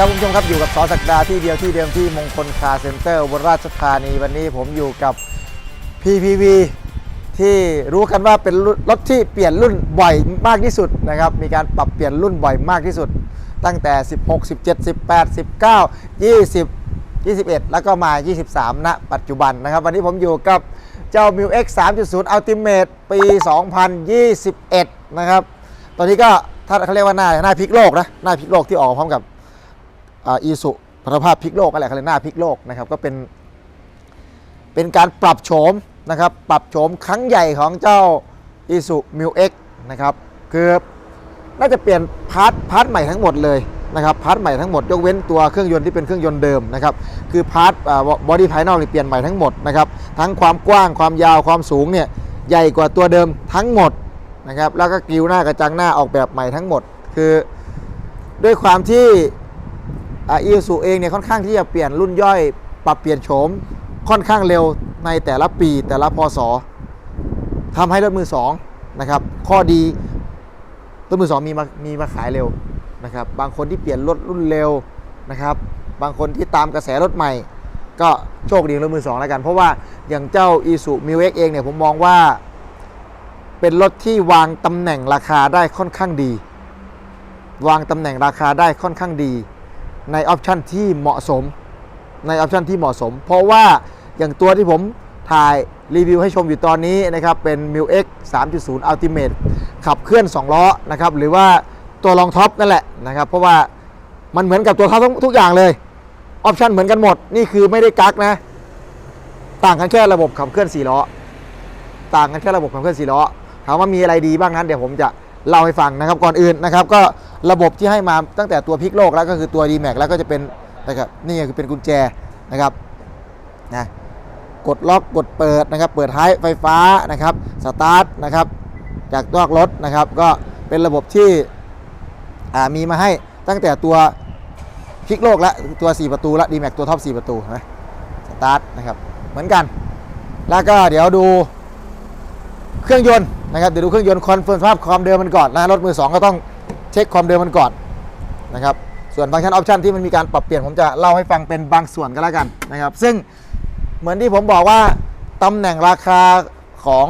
ครับคุณผู้ชมครับอยู่กับสอสักดาที่เดียวที่เดิมที่มงคลคาร์เซ็นเตอร์อุบลราชธานีวันนี้ผมอยู่กับ PPV ที่รู้กันว่าเป็นรถที่เปลี่ยนรุ่นบ่อยมากที่สุดนะครับ มีการปรับเปลี่ยนรุ่นบ่อยมากที่สุด ตั้งแต่ 16 17 18 19 20 21 แล้วก็มา 23 ณ ปัจจุบันนะครับ วันนี้ผมอยู่กับเจ้า m i u X 3.0 Ultimate ปี 2021 นะครับ ตอนนี้ก็ถ้าเขาเรียกว่าหน้าหน้าพลิกโลกนะ หน้าพลิกโลกที่ออกมาพร้อมกับ อีสุพัฒภาพพลิกโลกอะไรเขาเรียกหน้าพลิกโลกนะครับก็เป็น เป็นการปรับโฉมนะครับ ปรับโฉมครั้งใหญ่ของเจ้า i s u m u X นะครับคือน่าจะเปลี่ยนพาร์ทพาร์ทใหม่ทั้งหมดเลยนะครับพาร์ทใหม่ทั้งหมดยกเว้นตัวเครื่องยนต์ที่เป็นเครื่องยนต์เดิมนะครับคือพาร์ทบอดี้ภายนอกเปลี่ยนใหม่ทั้งหมดนะครับทั้งความกว้างความยาวความสูงเนี่ยใหญ่กว่าตัวเดิมทั้งหมดนะครับแล้วก็กริวหน้ากระจังหน้าออกแบบใหม่ทั้งหมด คือด้วยความที่ อีซูเองเนี่ยค่อนข้างที่จะเปลี่ยนรุ่นย่อยปรับเปลี่ยนโฉมค่อนข้างเร็วในแต่ละปีแต่ละพศทำให้รถมือสองนะครับข้อดีรถมือสองมีมามีมาขายเร็วนะครับบางคนที่เปลี่ยนรถรุ่นเร็วนะครับบางคนที่ตามกระแสรถใหม่ ก็โชคดีของรถมือสองแล้วกัน เพราะว่าอย่างเจ้า i s u m i w x เองเนี่ยผมมองว่าเป็นรถที่วางตำแหน่งราคาได้ค่อนข้างดี วางตำแหน่งราคาได้ค่อนข้างดี ในออปชันที่เหมาะสมในออปชันที่เหมาะสม เพราะว่าอย่างตัวที่ผมถ่ายรีวิวให้ชมอยู่ตอนนี้นะครับ เป็น m i l X 3.0 Ultimate ขับเคลื่อน 2 ล้อนะครับ หรือว่าตัวรองท็อปนั่นแหละนะครับ เพราะว่ามันเหมือนกับตัวท็อปทุกทุกอย่างเลยออปชันเหมือนกันหมด นี่คือไม่ได้กักนะ ต่างกันแค่ระบบขับเคลื่อน4ล้อ ต่างกันแค่ระบบขับเคลื่อน4ล้อถามว่ามีอะไรดีบ้างนั้นเดี๋ยวผมจะ เล่าให้ฟังนะครับก่อนอื่นนะครับ ก็ระบบที่ให้มาตั้งแต่ตัวพลิกโลกแล้วก็คือตัว d m a x แล้วก็จะเป็นนะครับนี่คือเป็นกุญแจนะครับนะกดล็อกกดเปิดนะครับ เปิดท้ายไฟฟ้านะครับสตาร์ทนะครับจากนอกรถนะครับ ก็เป็นระบบที่มีมาให้ตั้งแต่ตัวพลิกโลกและตัว 4 ประตูและ d m a x ตัวท็อป4ประตูนไหมสตาร์ทนะครับเหมือนกัน แล้วก็เดี๋ยวดูเครื่องยนต์ นะครับเดี๋ยวดูเครื่องยนต์คอนเฟิร์มสภาพความเดิมมันก่อนนะรถมือ2ก็ต้องเช็คความเดิมมันก่อนนะครับส่วนฟังก์ชันออปชันที่มันมีการปรับเปลี่ยนผมจะเล่าให้ฟังเป็นบางส่วนก็แล้วกันนะครับ ซึ่งเหมือนที่ผมบอกว่าตำแหน่งราคาของ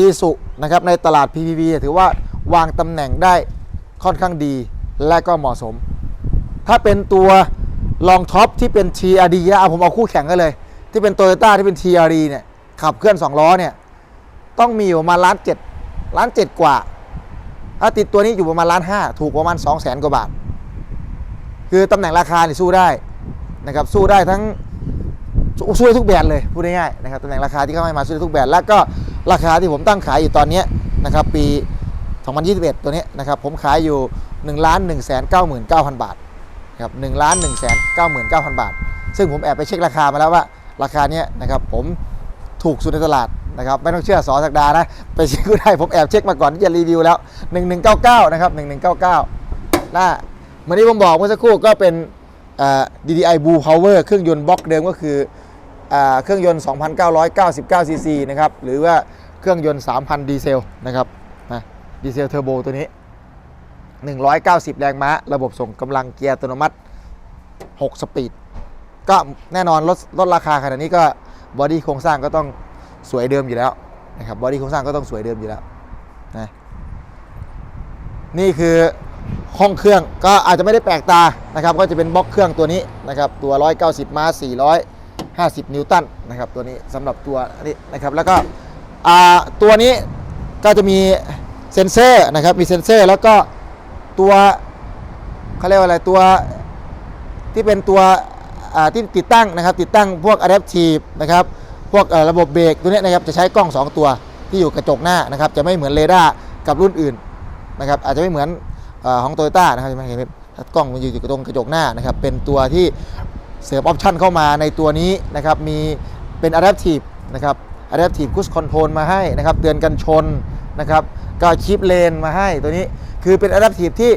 e s u นะครับในตลาด PPV ถือว่าวางตำแหน่งได้ค่อนข้างดีและก็เหมาะสม ถ้าเป็นตัวรองท็อปที่เป็น TRD นะเอาผมเอาคู่แข่งกันเลย ที่เป็น Toyota ที่เป็น TRD เนี่ยขับเคลื่อน 2 ล้อเนี่ย ต้องมีอยู่ประมาณล้านเจ็ดล้านเจ็ดกว่า ถ้าติดตัวนี้อยู่ประมาณล้านห้าถูกประมาณ2 0 0แสนกว่าบาท คือตำแหน่งราคานี่สู้ได้นะครับสู้ได้ทั้งสู้ได้ทุกแบรนด์เลยพูดง่ายๆนะครับตำแหน่งราคาที่เข้าให้มาสู้ได้ทุกแบรนด์แล้วก็ราคาที่ผมตั้งขายอยู่ตอนนี้นะครับปี 2021 ตัวนี้นะครับผมขายอยู่1ล้าน1 9 9 0 0 0 บาทนะครับ1ล้าน1 9 9 0 0 0 บาท ซึ่งผมแอบไปเช็คราคามาแล้วว่าราคาเนี้ยนะครับผมถูกสุดในตลาด นะครับไม่ต้องเชื่อสอสักดานะไปเช็คดูได้ผมแอบเช็คมาก่อนที่จะรีวิวแล้ว 1199 นะครับ 1199น่าเหมือนที่ผมบอกเมื่อสักครู่ก็เป็น DDI Blue Power เครื่องยนต์บล็อกเดิมก็คืออเครื่องยนต์ 2,999ซีซีนะครับหรือว่าเครื่องยนต์ 3,000 ดีเซลนะครับนะดีเซลเทอร์โบตัวนี้ 190 แรงม้า ระบบส่งกำลังเกียร์อัตโนมัติ 6 สปีด ก็แน่นอนลดลดราคาขนาดนี้ก็บอดี้โครงสร้างก็ต้อง สวยเดิมอยู่แล้วนะครับบอดี้โครงสร้างก็ต้องสวยเดิมอยู่แล้วนะนี่คือห้องเครื่องก็อาจจะไม่ได้แปลกตานะครับ ก็จะเป็นบล็อกเครื่องตัวนี้นะครับ ตัว 190 ม้า 450 นิวตันนะครับ ตัวนี้สำหรับตัวนี้นะครับ แล้วก็ตัวนี้ก็จะมีเซนเซอร์นะครับ มีเซนเซอร์แล้วก็ตัวเขาเรียกว่าอะไรตัวที่เป็นตัวที่ติดตั้งนะครับ ติดตั้งพวก adaptive นะครับ พวกระบบเบรกตัวนี้นะครับจะใช้กล้อง 2 ตัวที่อยู่กระจกหน้านะครับจะไม่เหมือนเรดาร์กับรุ่นอื่นนะครับอาจจะไม่เหมือนอของโตโยต้านะครับจะไม่เห็นกล้องมันอยู่ตรงกระจกหน้านะครับเป็นตัวที่เสริมออปชันเข้ามาในตัวนี้นะครับมีเป็น adaptive นะครับ adaptive cruise control มาให้นะครับเตือนกันชนนะครับก็ชิปเลนมาให้ตัวนี้คือเป็น adaptive ที่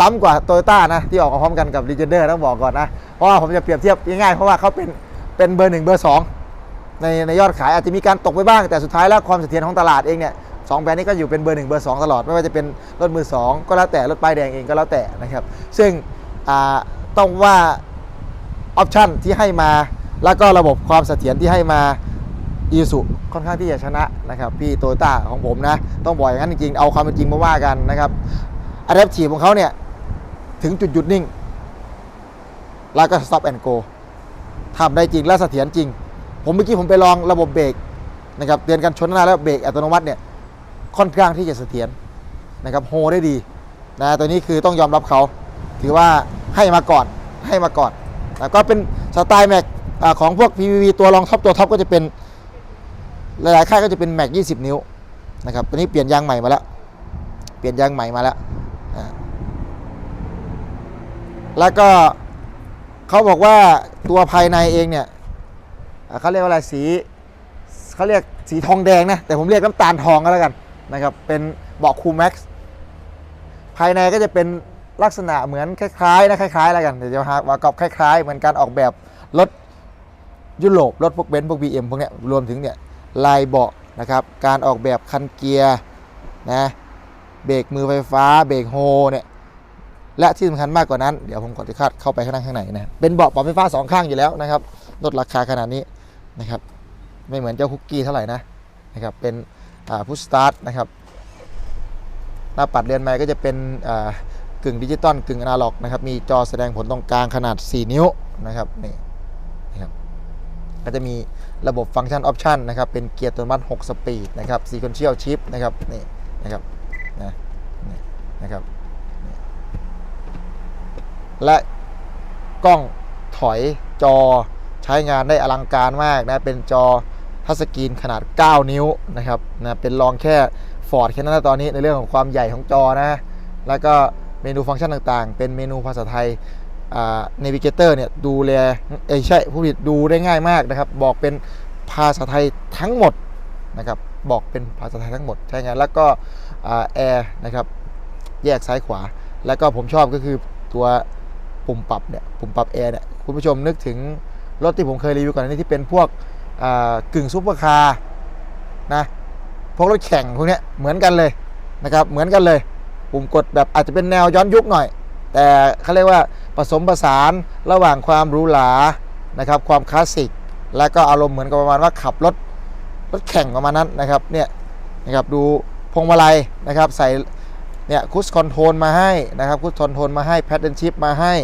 ล้ำกว่า t o y ยต้นะที่ออกมาพร้อมกันกับ Legender ต้องบอกก่อนนะ เพราะว่าผมจะเปรียบเทียบง่ายๆเพราะว่าเขาเป็นเป็นเบอร์หนึ่งเบอร์สอง ในในยอดขายอาจจะมีการตกไปบ้าง แต่สุดท้ายแล้วความเสถียรของตลาดเองเนี่ยสองแบรนด์นี้ก็อยู่เป็นเบอร์หนึ่งเบอร์สองตลอด ไม่ว่าจะเป็นรถมือสองก็แล้วแต่รถป้ายแดงเองก็แล้วแต่นะครับ ซึ่งต้องว่าออปชันที่ให้มา แล้วก็ระบบความเสถียรที่ให้มาอีสุค่อนข้างที่จะชนะนะครับพี่โตโยต้าของผมนะ ต้องบอกอย่างนั้นจริง เอาความเป็นจริงมาว่ากันนะครับอะแดปทีของเขาเนี่ย ถึงจุดหยุดนิ่ง แล้วก็ stop and go ทำได้จริงและเสถียรจริง ผมเมื่อกี้ผมไปลองระบบเบรกนะครับเตือนกันชนหน้าแล้วเบรกอัตโนมัติเนี่ยค่อนข้างที่จะเสถียรนะครับโฮได้ดีนะตัวนี้คือต้องยอมรับเขาถือว่าให้มาก่อนให้มาก่อนแล้วก็เป็นสไตล์แม็กของพวก PVV ตัวรองท็อปตัวท็อปก็จะเป็นหลายๆค่ายก็จะเป็นแม็ก20 นิ้วนะครับตัวนี้เปลี่ยนยางใหม่มาแล้ว เปลี่ยนยางใหม่มาแล้วแล้วก็เขาบอกว่าตัวภายในเองเนี่ย เขาเรียกว่าอะไรสีเขาเรียกสีทองแดงนะแต่ผมเรียกน้ำตาลทองก็แล้วกันนะครับเป็นเบาะคูแม็กซ์ภายในก็จะเป็นลักษณะเหมือนคล้ายๆนะคล้ายๆแล้วกันเดี๋ยวจะหาว่ากรอบคล้ายๆ เหมือนการออกแบบรถยุโรปรถพวกเบนซ์พวก BM พวกเนี้ยรวมถึงเนี่ยลายเบาะนะครับการออกแบบคันเกียร์นะเบรกมือไฟฟ้าเบรกโฮเนี่ยและที่สำคัญมากกว่านั้น เดี๋ยวผมขอที่คาดเข้าไปข้างในข้างในนะเป็นเบาะปรับไฟฟ้าสองข้างอยู่แล้วนะครับลดราคาขนาดนี้ นะครับ ไม่เหมือนเจ้าคุกกี้เท่าไหร่นะนะครับ เป็นพุชสตาร์ทนะครับ หน้าปัดเรือนไม้ก็จะเป็นกึ่งดิจิตอลกึ่งอนาล็อกนะครับ มีจอแสดงผลตรงกลางขนาด 4 นิ้วนะครับนี่นะครับก็จะมีระบบฟังก์ชันออปชันนะครับ เป็นเกียร์อัตัวมัด6สปีดนะครับซีคอนเชียลชิปนะครับนี่นะครับนะนะครับ และกล้องถอยจอ ช้งานได้อลังการมากนะเป็นจอทัชสกรีนขนาด 9 นิ้วนะครับนะเป็นรองแค่ฟอร์ดแค่นั้นนะตอนนี้ในเรื่องของความใหญ่ของจอนะ แล้วก็เมนูฟังก์ชันต่างๆ เป็นเมนูภาษาไทยเนวิเกเตอร์เนี่ยดูแลเอ้ใช่ผู้ผลิตดูได้ง่ายมากนะครับ บอกเป็นภาษาไทยทั้งหมดนะครับบอกเป็นภาษาไทยทั้งหมดใช่ไงแล้วก็แอร์นะครับแยกซ้ายขวา แล้วก็ผมชอบก็คือตัวปุ่มปรับเนี่ยปุ่มปรับแอร์เนี่ยคุณผู้ชมนึกถึง รถที่ผมเคยรีวิวก่อนนี้ที่เป็นพวกกึ่งซูเปอร์คาร์นะพวกรถแข่งพวกนี้เหมือนกันเลยนะครับเหมือนกันเลย ปุ่มกดแบบอาจจะเป็นแนวย้อนยุคหน่อย แต่เขาเรียกว่าผสมผสานระหว่างความหรูหรานะครับความคลาสสิกและก็อารมณ์เหมือนกับประมาณว่าขับรถรถแข่งประมาณนั้นนะครับเนี่ยนะครับดูพวงมาลัยนะครับใส่เนี่ยคุชคอนโทรลมาให้นะครับคุชคอนโทรลมาให้แพดเดิลชิพมาให้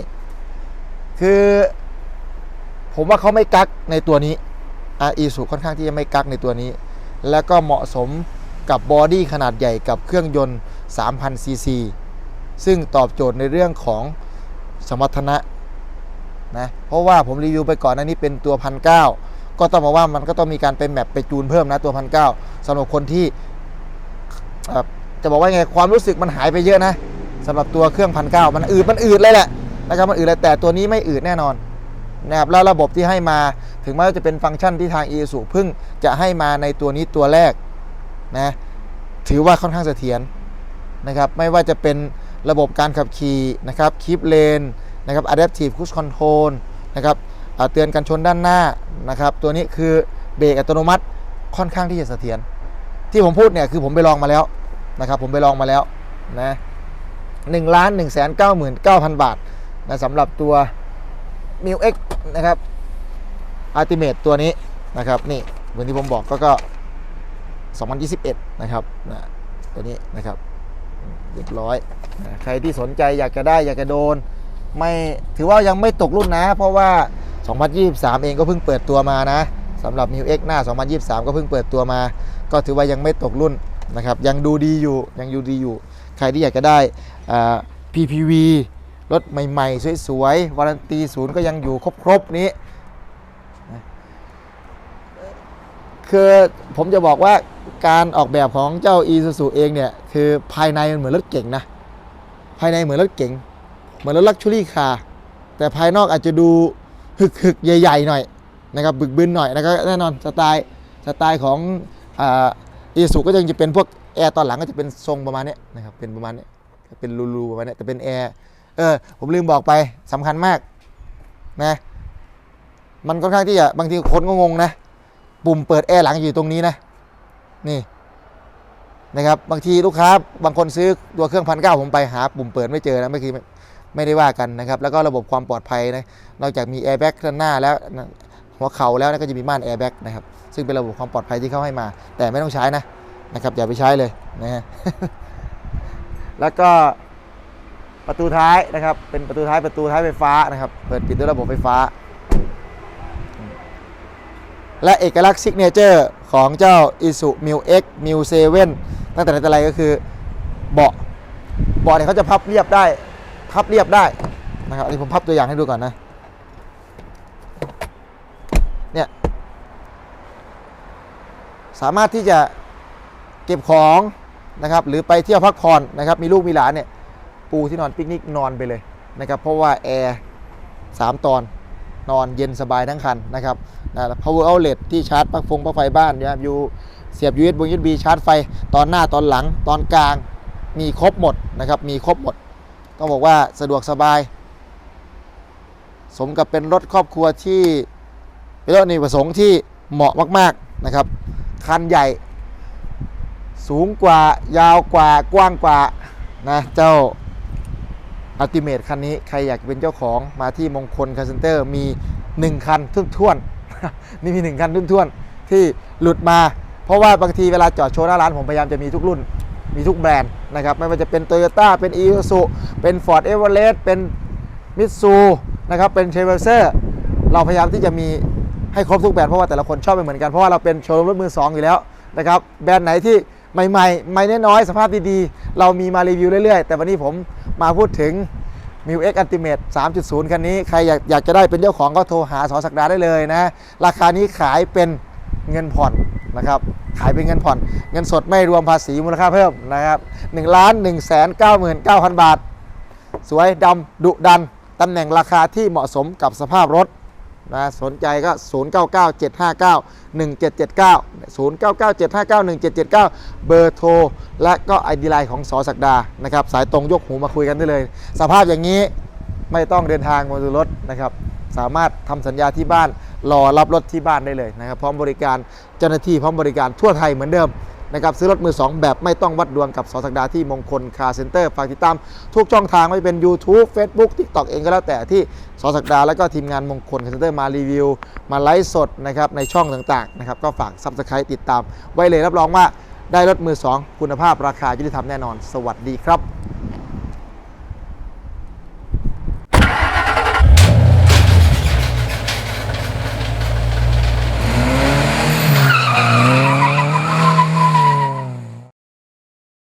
คือ ผมว่าเขาไม่กักในตัวนี้อาอีสุค่อนข้างที่จะไม่กักในตัวนี้ แล้วก็เหมาะสมกับบอดี้ขนาดใหญ่กับเครื่องยนต์ 3,000 ซีซี ซึ่งตอบโจทย์ในเรื่องของสมรรถนะนะเพราะว่าผมรีวิวไปก่อนน้านี้เป็นตัวพันเก็ต้องบอกว่ามันก็ต้องมีการไปแมปไปจูนเพิ่มนะตัวพันเสำหรับคนที่จะบอกว่าไงความรู้สึกมันหายไปเยอะนะสำหรับตัวเครื่องพันเมันอืดมันอืดเลยแหละนะครับมันอืดเลยแต่ตัวนี้ไม่อืดแน่นอน นะครับแล้วระบบที่ให้มาถึงแม้ว่าจะเป็นฟังก์ชันที่ทาง e s u พิ่งจะให้มาในตัวนี้ตัวแรกนะถือว่าค่อนข้างเสถียรนะครับไม่ว่าจะเป็นระบบการขับขี่นะครับค e ปเลนนะครับ adaptive cruise control นะครับเตือนกันชนด้านหน้านะครับตัวนี้คือเบรกอัตโนมัติค่อนข้างที่จะเสถียรที่ผมพูดเนี่ยคือผมไปลองมาแล้วนะครับผมไปลองมาแล้วนะหนึ่งล้านหนึ่งแสนเก้าหมื่นเก้าพันบาทนะสำหรับตัว m ิวเอ็ก นะครับอัลติเมตตัวนี้นะครับนี่เหมือนที่ผมบอกก็ก็ 2021 นะครับนะตัวนี้นะครับเรียบร้อยนะใครที่สนใจอยากจะได้อยากจะโดน ไม่ถือว่ายังไม่ตกรุ่นนะ เพราะว่า 2023 เองก็เพิ่งเปิดตัวมานะสำหรับ m ิวเหน้า 2023 ก็เพิ่งเปิดตัวมา ก็ถือว่ายังไม่ตกรุ่นนะครับยังดูดีอยู่ยังดูดีอยู่ ใครที่อยากจะได้ PPV รถใหม่ๆ สวยๆวารันตีศูนย์ก็ยังอยู่ครบๆนี้คือผมจะบอกว่าการออกแบบของเจ้า e s u z u เองเนี่ย คือภายในมันเหมือนรถเก๋งนะ ภายในเหมือนรถเก๋งเหมือนรถลักชัวรี่คาร์แต่ภายนอกอาจจะดูหึกหึกใหญ่ ๆ หน่อยนะครับบึกบึนหน่อยแล้วก็แน่นอนสไตล์สไตล์ของอีสุก็ยังจะเป็นพวกแอร์ตอนหลังก็จะเป็นทรงประมาณนี้นะครับเป็นประมาณนี้เป็นรูๆประมาณนี้แต่เป็นแอร์ เออผมลืมบอกไปสำคัญมากนะมันค่อนข้างที่จะบางทีคนก็งงนะ ปุ่มเปิดแอร์หลังอยู่ตรงนี้นะ นี่นะครับบางทีลูกค้าบางคนซื้อตัวเครื่องพันเก้าผมไปหา ปุ่มเปิดไม่เจอนะไม่คือไม่ได้ว่ากันนะครับ แล้วก็ระบบความปลอดภัยนะนอกจากมีแอร์แบ็กด้านหน้าแล้วหัวเข่าแล้วก็จะมีม่านแอร์แบ็กนะครับซึ่งเป็นระบบความปลอดภัยที่เขาให้มา แต่ไม่ต้องใช้นะนะครับอย่าไปใช้เลยนะฮะแล้วก็ ประตูท้ายนะครับ เป็นประตูท้ายประตูท้ายไฟฟ้านะครับ เปิดปิดด้วยระบบไฟฟ้า และเอกลักษณ์ซิกเนเจอร์ของเจ้า i s u m u X m u 7ตั้งแต่ไหนแต่ไรก็คือเบาะเบาะเนี่ยเขาจะพับเรียบได้ พับเรียบได้นะครับอันนี้ผมพับตัวอย่างให้ดูก่อนนะเนี่ยสามารถที่จะเก็บของนะครับหรือไปเที่ยวพักผ่อนนะครับมีลูกมีหลานเนี่ย ปูที่นอนปิกนิกนอนไปเลยนะครับเพราะว่าแอร์3ตอนนอนเย็นสบายทั้งคันนะครับนะ power outlet ที่ชาร์จปลั๊กฟงปลั๊กไฟบ้านนะครับอยู่เสียบ USB USB ชาร์จไฟตอนหน้าตอนหลังตอนกลางมีครบหมดนะครับมีครบหมด ต้องบอกว่าสะดวกสบาย สมกับเป็นรถครอบครัวที่เป็นรถนกประสงค์ที่เหมาะมาก ๆนะครับคันใหญ่ สูงกว่ายาวกว่ากว้างกว่านะเจ้า อัลติเมทคันนี้ใครอยากเป็นเจ้าของมาที่มงคลคาร์เซนเตอร์มี 1 คันทุกท่วนนี่มี 1 คันทุกท่วนที่หลุดมา เพราะว่าบางทีเวลาจอดโชว์หน้าร้านผมพยายามจะมีทุกรุ่น มีทุกแบรนด์นะครับ ไม่ว่าจะเป็น Toyota เป็น i s u เป็น Ford Everest เป็นมิตซูนะครับเป็นเทรเวลเซอร์เราพยายามที่จะมีให้ครบทุกแบรนด์เพราะว่าแต่ละคนชอบไม่เหมือนกันเพราะว่าเราเป็นโชว์รถมือ2อยู่แล้วนะครับแบรนด์ไหนที่ใหม่ๆใหม่น้อยๆสภาพดีๆ เรามีมารีวิวเรื่อยๆ แต่วันนี้ผม มาพูดถึง m ิว X Ultimate 3.0 คันนี้ ใครอยากอยากจะได้เป็นเจ้าของก็โทรหาสอสักดาได้เลยนะ ราคานี้ขายเป็นเงินผ่อนนะครับ ขายเป็นเงินผ่อน เงินสดไม่รวมภาษีมูลค่าเพิ่มนะครับ1ล้าน1 9 9 9 0 0 บาท สวยดำดุดันตำแหน่งราคาที่เหมาะสมกับสภาพรถ นะสนใจก็ 0997591779 0997591779 เบอร์โทร และก็ไอดีไลน์ของสอศักดานะครับสายตรงยกหูมาคุยกันได้เลย สภาพอย่างนี้ไม่ต้องเดินทางมาดูรถนะครับสามารถทำสัญญาที่บ้านรอรับรถที่บ้านได้เลยนะครับพร้อมบริการเจ้าหน้าที่พร้อมบริการทั่วไทยเหมือนเดิม นะครับซื้อรถมือ 2 แบบไม่ต้องวัดดวงกับสอสักดาที่มงคลคาร์เซ็นเตอร์ฝากติดตาม ทุกช่องทางไม่เป็น YouTube Facebook TikTok เองก็แล้วแต่ที่สอสักดาและก็ทีมงานมงคลคาร์เซ็นเตอร์มารีวิว มาไลฟ์สดนะครับในช่องต่างๆนะครับก็ฝากซับสไครต์ติดตาม ไว้เลยรับรองว่าได้รถมือ 2 คุณภาพราคายุติธรรมแน่นอน สวัสดีครับ